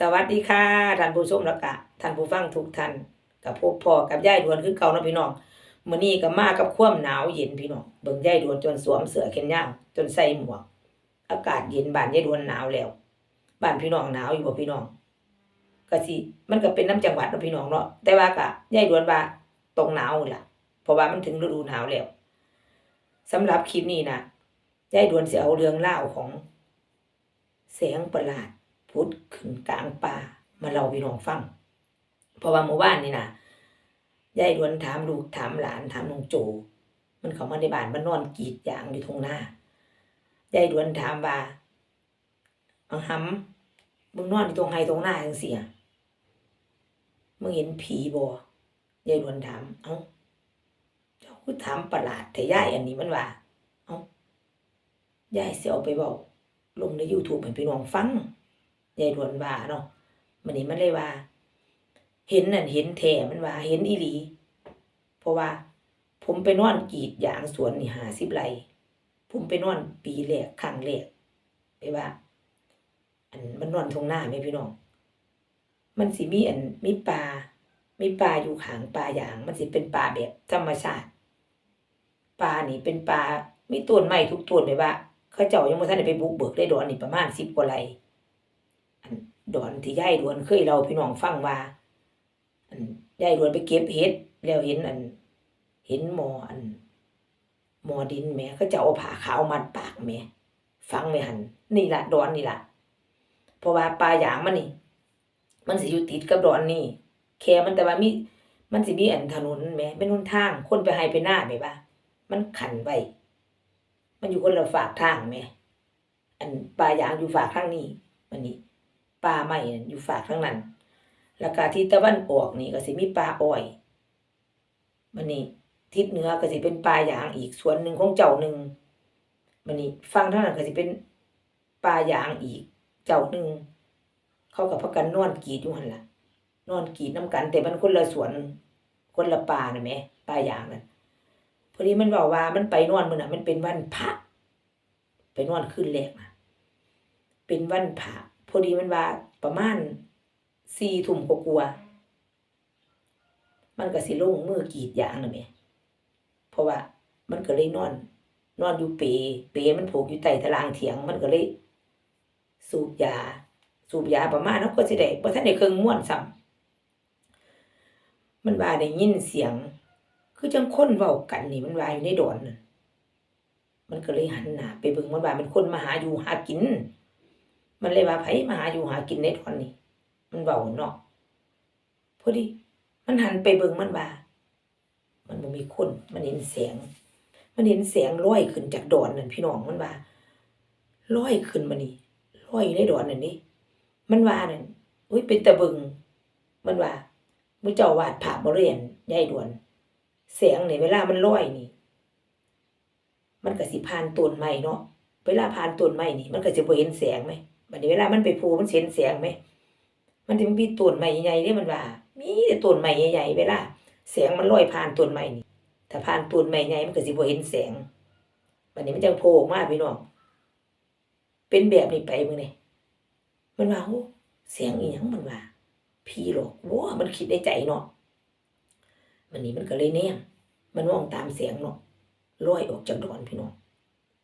สวัสดีค่ะท่านผู้ชมแล้วก็ท่านผู้ฟังทุกท่านกับพบพ่อกับยายดวนคือเก่านาะพี่น้องมื้อนี้ก็มากับความหนาวเย็นพี่น้องเบิ่งยายดวนจนสวมเสื้อแขนยาวจนใส่หมวก อากาศเย็นบ้านยายดวนหนาวแล้วบ้านพี่น้องหนาวอยู่บ่พี่น้องก็สิมันก็เป็นน้ำจังหวัดเนาะพี่น้องเนาะแต่ว่าก็ยายดวนว่าตรงหนาวนั่นล่ะ เพราะว่ามันถึงฤดูหนาวแล้วสำหรับคลิปนี้นะยายดวนสิเอาเรื่องเล่าของ แสงประหลาด พุดขึ้นกลางป่ามาเล่าพี่น้องฟัง เพราะว่าเมื่อวานนี่นะยายดวนถามลูกถามหลานถามน้องโจ มันเข้ามาในบ้านมันนอนกรีดยางอยู่ทงหน้ายายดวนถามว่าอังหำมึงนอนอยู่ตรงไฮตรงหน้าจังเสียมึงเห็นผีบ่ยายดวนถาม เอ้าเจ้าคือถามประหลาดแต่ยายอันนี้มันว่า เอ้ายายเสียเอาไปบอกลงใน YouTube ให้พี่น้องฟัง ยายดวนว่าเนาะมันนี้มันเลยว่า เห็นนั่นเห็นแท้มันว่า เห็นอีหลี เพราะว่า ผมไปนอนกีดยางสวนนี่หาสิบไรผมไปนอนปีแรกครั้งแรกไปว่า อันมันนอนทงหน้าไหมพี่น้อง มันสิมีอันมีปลามีปลาอยู่ขางปลาอย่าง มันสิเป็นปลาแบบธรรมชาติปลานี่เป็นปลามีต้นไม้ทุกต้นเลยว่าเขาเจ้ายังบ่ทันได้ไปบุกเบิกได้ดอนนี่ประมาณสิบกว่าไร่ ดอนที่ยายดวนเคยเราพี่น้องฟังว่าอันยายดวนไปเก็บเห็ดแล้วเห็นอัน เห็นหมออันหมอดินแม่เขาจ้าเอาผ้าขาวมัดปากแม่ฟังไม่หัน นี่ละดอนนี่ละเพราะว่าปลาหยางมันนี่ มันสิอยู่ติดกับดอนนี่แค่มันแต่ว่ามีมันสิมีอันถนนแม่เป็นหนทางคนไปให้ไปหน้าแม่ว่ามันขันไว้มันอยู่คนละฝากทางแม่อันปลาหยางอยู่ฝากข้างนี้มันนี่ ปลาไม้นั่อยู่ฝากข้งนั้นแล้วก็ที่ตะวันออกนี่ก็สิมีปลาอ้อยมันนี่ทิศเหนือก็สิเป็นปลาหยางอีกส่วนหนึ่งของเจ้าหนึ่งมันนี่ฟังเท่านั้นก็สิเป็นปลาหยางอีก เจ้าหนึ่งเขากับพักกันนอนกีดอยู่หันล่ะ นอนกีดน้ำกัน แต่มันคนละสวนคนละป่าน่ะแหม่ป่าหยางนั่นพอดีมันบอกว่ามันไปนอนมื้อน่ะ มันเป็นวันพระไปนอนคืนแรกนะเป็นวันพระ พอดีมันว่าประมาณสี่ทุ่มกว่าๆมันก็สิลงมือกีดยางน่ะแหมเพราะว่ามันก็เลยนอน นอนอยู่เปเปมันผูกอยู่ใต้ตารางเถียง มันก็เลย สูบยา สูบยาประมาณนั้นก็สิได้บ่ทันได้เครื่องม่วนซ้ำมันว่าได้ยินเสียง คือจังคนเว้ากันนี่มันว่าอยู่ในดอนมันก็เลยหันหน้าไปเบิ่งมันว่ามันคนมาหาอยู่หากิน มันเลยว่าไผมาหาอยู่หากินในดอนนี่มันเว้าเนาะพอดี มันหันไปเบิ่งมันว่า มันบ่มีคนมันเห็นแสงมันเห็นแสงลอยขึ้นจากดอนนั่นพี่น้องมันว่าลอยขึ้นมานี่ลอยอยู่ในดอนนั่นนี่มันว่านั่นอุ้ยเป็นตะเบึง มันว่ามือเจ้าวาดภาพบ่เรียนยายดวนแสงในเวลามันลอยนี่ มันก็สิผ่านต้นไม้เนาะเวลาผ่านต้นไม้นี่ มันก็จะเห็นแสงไหม บัดนี้เวลามันไปพูมันสิเห็นแสงไหม มันจะมีต้นไม้ใหญ่ๆเด้มันว่า มีแต่ต้นไม้ใหญ่ๆเวลาแสงมันลอยผ่านต้นไม้นี่ถ้าผ่านต้นไม้ใหญ่มันก็สิบ่เห็นแสงบัดนี้มันจังโผล่ออกมาพี่น้องเป็นแบบนี้ไปมื้อนี้มันว่าโอ้เสียงอีหยังมันว่าผีหรอกว้ามันคิดในใจเนาะมันนี่มันก็เลยแนมมันมองตามเสียงเนาะลอยออกจากดอนพี่น้อง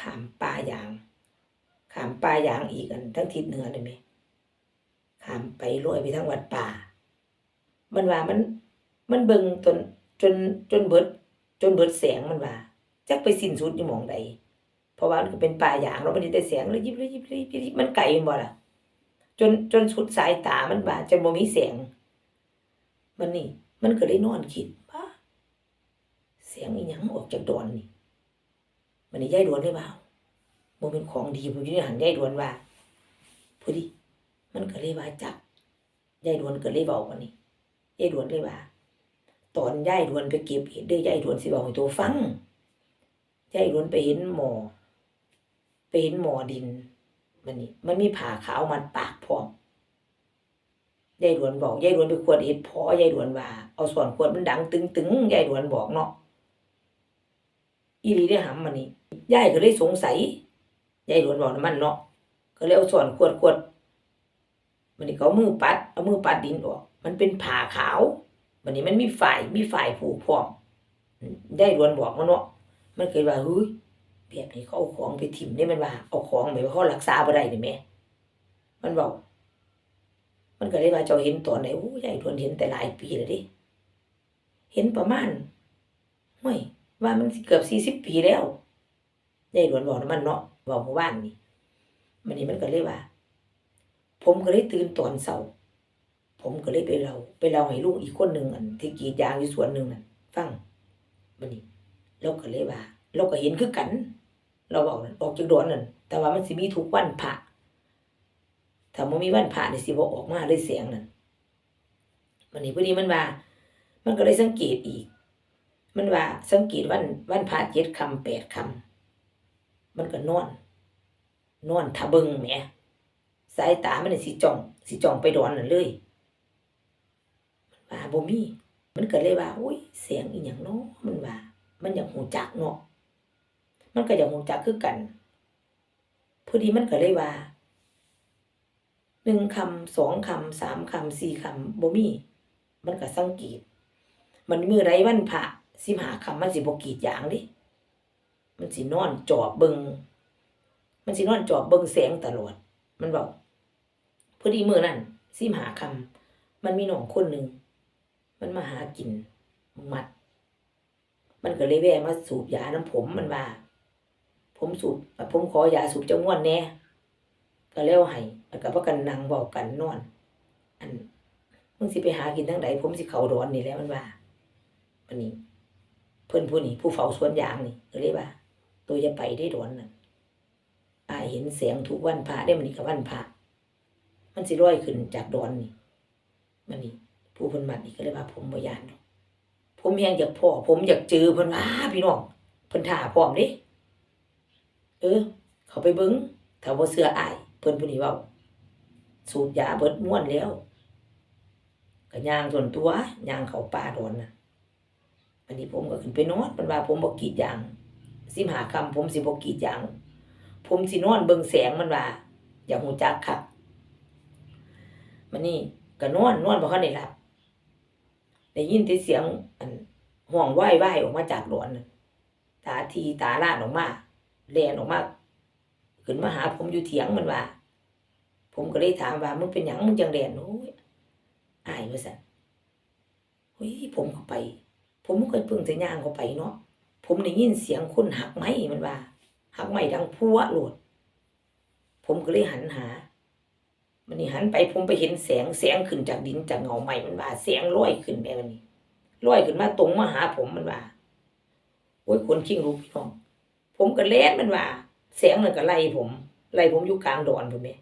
ขามป่ายาง ขามป่ายางอีกอันทั้งทิศเหนือเลยไหมขามไปลอยไปทางวัดป่า มันว่ามัน มันเบิงจนจนจนเบิด จนเบิดแสงมันว่าจักไปสิ้นสุดอยู่หมองใดเพราะว่ามันก็เป็นป่ายางแล้วมันได้แต่แสงเลยยิบเลยยิบเลยยิบมันไก่บ่ล่ะ จนจนสุดสายตามันว่าจนบ่มีแสง มันนี่ มันก็เลยนอนคิดว่าเสียงอีหยังออกจากดอนนี่มันนี่ยายดวนเลยว่า บ่เป็นของดีบ่อยู่นหันยายดวนว่าพอดีมันก็เลยว่าจับยายดวนก็เลยเว้าว่านี่ยายดวนเลยว่า ตอนยายดวนไปเก็บเห็ดเด้อยายดวนสิบอกให้ตัวฟังยายดวนไปเห็นหมอไปเห็นหมอดิน มันนี่มันมีผ่าขาวมันปากพร้อมยายดวนบอกยายดวนไปขวดเห็ดพอยายดวนว่า เอาส่วนขวดมันดังตึงตึงๆยายดวนบอกเนาะอีหลีได้หำมันนี่ยายก็เลยสงสัย ยายดวนบอกน้ำมันเนาะก็เลยเอาส่วนขวดขวดวันนี้เขามือปัดเอามือปัดดินออก มันเป็นผ่าขาววันนี้มันมีฝ่ายมีฝ่ายผูกพร้อมได้รวนบอกมันเนาะมันเคยว่าเฮ้ยแบบนี้เขาเอาของไปถิ่มได้มันว่าเอาของแบบว่าเขารักษาบ่ได้นี่แม่มันบอก มันก็เลยว่าเจ้าเห็นตอนไหนโอ้ยายทวนเห็นแต่หลายปีแล้วดิเห็นประมาณห้วยว่ามันเกือบสี่สิบปีแล้วยายทวนบอกนะมันเนาะ บอกเมื่อวานนี่มันนี่มันก็เลยว่า ผมก็เลยตื่นตอนเช้าผมก็เลยไปเล่าไปเล่าให้ลูกอีกคนหนึ่งอันที่กรีดยางอยู่สวนหนึ่งนั่นฟังมันนี่เราก็เลยว่า เราก็เห็นคือกัน เราบอกนั่นออกจากดอนนั่นแต่ว่ามันสิมีทุกวันพระถ้ามันมีวันพระนี่สิบ่ออกมาเลยเสียงนั่นมันนี่พอดีมันว่า มันก็เลยสังเกตอีก มันว่าสังเกตวันวันพระเจ็ดคำแปดคำ มันก็นอน นอนทะเบิงแหมสายตามันสิจ้องสิจ้องไปดอนนั่นเลยมันว่าบ่มี มันก็เลยว่าอุ้ยเสียงอีหยังเนาะมันว่า มันอยากหูจักเนาะมันก็อยากหูจักคือกันพอดีมันก็เลยว่าหนึ่งคำสองคำสามคำสี่คำบ่มี มันก็สังเกตมันมือไรวันพระสิบหาคำมันสิบกีดอย่างดิ มันสินอนจอบเบิงมันสินอนจอบเบิงแสงตลอด มันบอกพอดีมือนั่นซิมหาคำมันมีหนองคนหนึ่งมันมาหากินมัด มันก็เลยแวะมาสูบยาน้ำผมมันว่า ผมสูบผมขอยาสูบเจ้าง่วนแน่ก็แล้วให้แล้วก็พากันนั่งบอกกันนอน อันมึงสิไปหากินทั้งใดผมสิเขาร้อนนี่แล้วมันว่าวันนี้เพื่อนผู้นี้ผู้เฝ้าสวนยางนี่ก็เลยว่า ตัวจะไปได้ร้อนนั่นอายเห็นเสียงทุกวันพระได้มันนี่กับวันพระมันสิร้อยขึ้นจากดอนนี่มันนี่ผู้พิ่นมัดนี่ก็เลยว่าผมบ่ยานดอกผมแฮงอยากพ่อผมอยากเจอเพิ่นว่าพี่น้องเพิ่นท่าพร้อมเด้เออ เขาไปเบิ่งถ้าบ่เชื่ออายเพิ่นผู้นี้เว้าสูบยาเบิดม่วนแล้วก็ย่างส่วนตัวย่างเขาป่าดอนน่ะอันนี้ผมก็ขึ้นไปนอนเพิ่นว่าผมบ่กรีดยาง สิหาคำผมสิบกีดยางผมสินอนเบิงแสงมันว่า อยากหูจักครับมันนี่ก็นอนนอนบ่คันได้หลับได้ยินแต่เสียงอันห้องว้ายว้ายออกมาจากหลอนตาทีตาลาดออกมาแลนออกมาขึ้นมาหาผมอยู่เถียงมันว่า ผมก็เลยถามว่ามึงเป็นหยังมึงจังแลนโอ้ยอายว่าซั่นเฮ้ยผมเข้าไป ผมก็เพิ่งจะย่างเข้าไปเนาะ ผมได้ยินเสียงคนหักไม้มันว่าหักไม่ดังพัวโหลด ผมก็เลยหันหา มันนี่หันไปผมไปเห็นแสงแสงขึ้นจากดินจากเงาใหม่มันว่าแสงลอยขึ้นแม่มันนี่ลอยขึ้นมาตรงมาหาผมมันว่าโอ้ยคนขิงลูกพี่น้อง ผมก็เล่นมันว่าแสงนั่นก็ไล่ผมไล่ผมอยู่กลางดอนผมแม่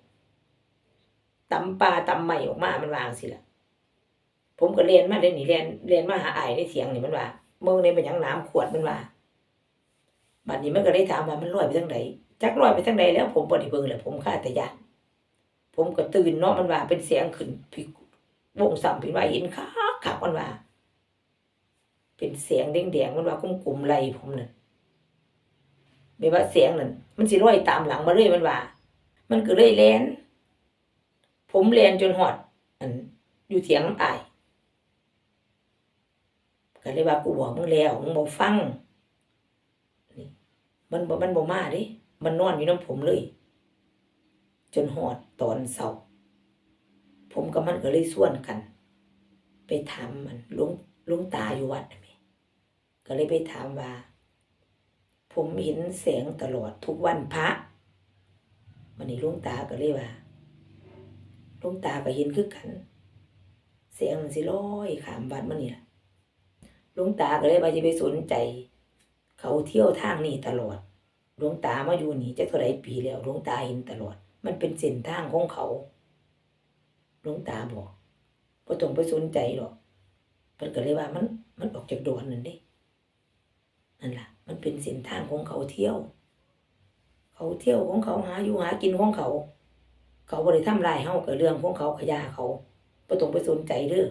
ตำปลาตำใหม่ออกมา มันวางสิล่ะ ผมก็เรียนมาได้นี่เรียนเรียนมาหาไอ้ในเสียงนี่มันว่าเมื่อในเป็นยังน้ำขวดมันว่า บัดนี้มันก็ได้ถามว่ามันลอยไปทางใดจักลอยไปทางใดแล้ว ผมบ่ได้เบิ่งแหละผมคาแต่ยาผมก็ตื่นเนาะมันว่าเป็นเสียงขึ้นพี่วงสัมพี่ว่าเห็นคักคักมันว่า เป็นเสียงแดงๆมันว่ากลุ่มๆไหลผมนั่นไม่ว่าเสียงนั่นมันสิลอยตามหลังมาเลยมันว่า มันก็เลยแลนผมแลนจนหอดอันอยู่เถียงน้ำอายก็เลยว่ากูบอกมึงแล้วมึงบ่ฟัง มันบ่มันบ่มาเดิมันนอนอยู่น้ำผมเลย จนหอดตอนเสาผมกับมันก็เลยส่วนกัน ไปถามมันลุงลุงตาอยู่วัดน่ะแม่ก็เลยไปถามว่า ผมเห็นแสงตลอดทุกวันพระมันนี่ลุงตาก็เลยว่าลุงตาก็เห็นคือกัน เสียงมันสิลอยขามวัดมันนี่ล่ะลุงตาก็เลยว่าจะไปสนใจ เขาเที่ยวทางนี้ตลอดหลวงตามาอยู่นี่จะเท่าไรปีแล้วหลวงตาเห็นตลอด มันเป็นเส้นทางของเขาหลวงตาบอกบ่ต้องไปสนใจหรอกเพิ่นก็เลยว่ามัน มันออกจากดอนนั่นด้นั่นล่ะ มันเป็นเส้นทางของเขาเที่ยว เขาเที่ยวของเขาหาอยู่หากินของเขา เขาบ่ได้ทำลายเฮากับเรื่องของเขาขยาเขาบ่ต้องไปสนใจเด้อ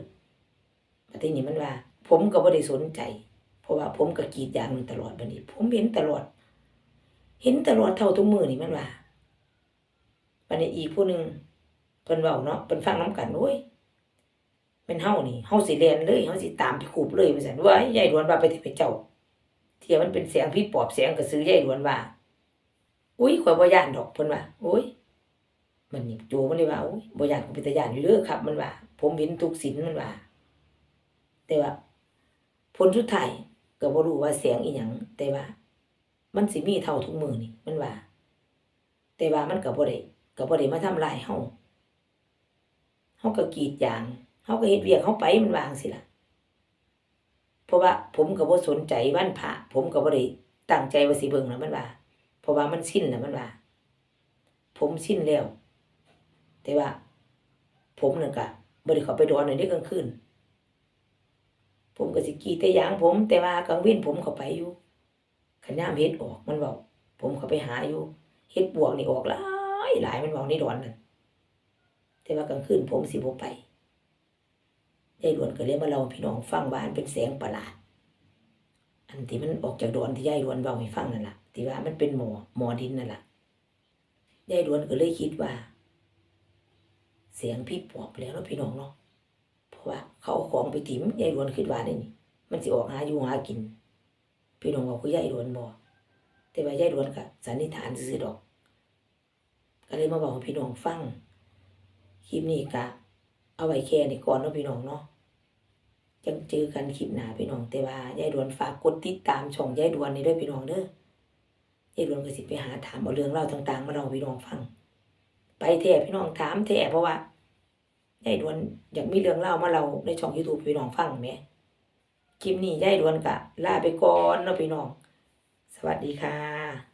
ประเทศนี้มันว่า ผมก็บ่ได้สนใจ ราะว่าผมก็กีดยางมันตลอดบัดนี้ ผมเห็นตลอด เห็นตลอดเท่าทุกมือนี่มันว่าวันนี้อีกผู้หนึ่งเพิ่นเว้าเนาะเพิ่นฟังนํกันโอ้ยเป็นเฮานี่เฮาสิเรียนเลยเฮาสิตามไปคูบเลยว่าซั่นว่ายายดวนว่าไปถอะไปเจ้าเทียมันเป็นเสียงพี่ปอบเสียงกระสือยายดวนว่าอุ้ยข่อยบ่ย่านดอกเพิ่นว่าโอ้ยมันนี่โจมันเลยว่าโอ้ยบ่ย่านก็เป็นตาย่านอยู่เด้อครับ มันว่า ผมเห็นทุกสินมันว่า แต่ว่าผลสุดท้าย ก็บ่รู้ว่าเสียงอีหยังแต่ว่า มันสิมีเท่าทุกมือนี่มันว่า แต่ว่ามันก็บ่ได้ก็บ่ได้มาทำลายเฮาเฮาก็กรีดยางเฮาก็เฮ็ดเวียกเฮาไปมันวางสิล่ะเพราะว่า ผมก็บ่สนใจวันพระผมก็บ่ได้ตั้งใจว่าสิเบิ่งแล้วมันว่า เพราะว่ามันชินแล้วมันว่า ผมชินแล้ว แต่ว่า ผมนั่นก็บ่ได้เข้าไปดอนในเด็กกลางคืน ผมก็สิกีแต่ยางผม แต่ว่ากลางวินผมเข้าไปอยู่ขันยามเฮ็ดออกมันเว้าผมเข้าไปหาอยู่เฮ็ดบวกนี่ออกหลายหลายมันเว้าในดอนนั่นแต่ว่ากลางคืนผมสิบ่ไปยายดวนก็เลยมาเล่าพี่น้องฟังว่านเป็นแสงประหลาด อันที่มันออกจากดอนที่ยายดวนเว้าให้ฟังนั่นล่ะที่ว่ามันเป็นหมอหมอดินนั่นล่ะยายดวนก็เลยคิดว่า เสียงพี่ปอบแล้วเนาะพี่น้องเนาะ ว่า เขาเอาของไปถิ่มยายดวนคิดว่านี่นี่ มันสิออกหาอยู่หากิน พี่น้องว่าคือยายดวนบ่แต่ว่ายายดวนก็สันนิษฐานซื่อดอก ก็เลยมาบอกพี่น้องฟังคลิปนี้ก็เอาไว้แค่นี้ก่อนเนาะพี่น้องเนาะจังเจอกันคลิปหนาพี่น้องแต่ว่ายายดวนฝากกดติดตามช่องยายดวนนี่ด้วยพี่น้องเด้อยายดวนก็สิไปหาถามเอาเรื่องเล่าวต่าง ๆ มาเล่าพี่น้องฟัง ไปแท้พี่น้องถามแท้เพราะว่า ยายดวนอยากมีเรื่องเล่ามาเราในช่องยูทูบพี่น้องฟังไหมคลิปนี้ยายดวนกะลาไปก่อนเนาะพี่น้อง สวัสดีค่ะ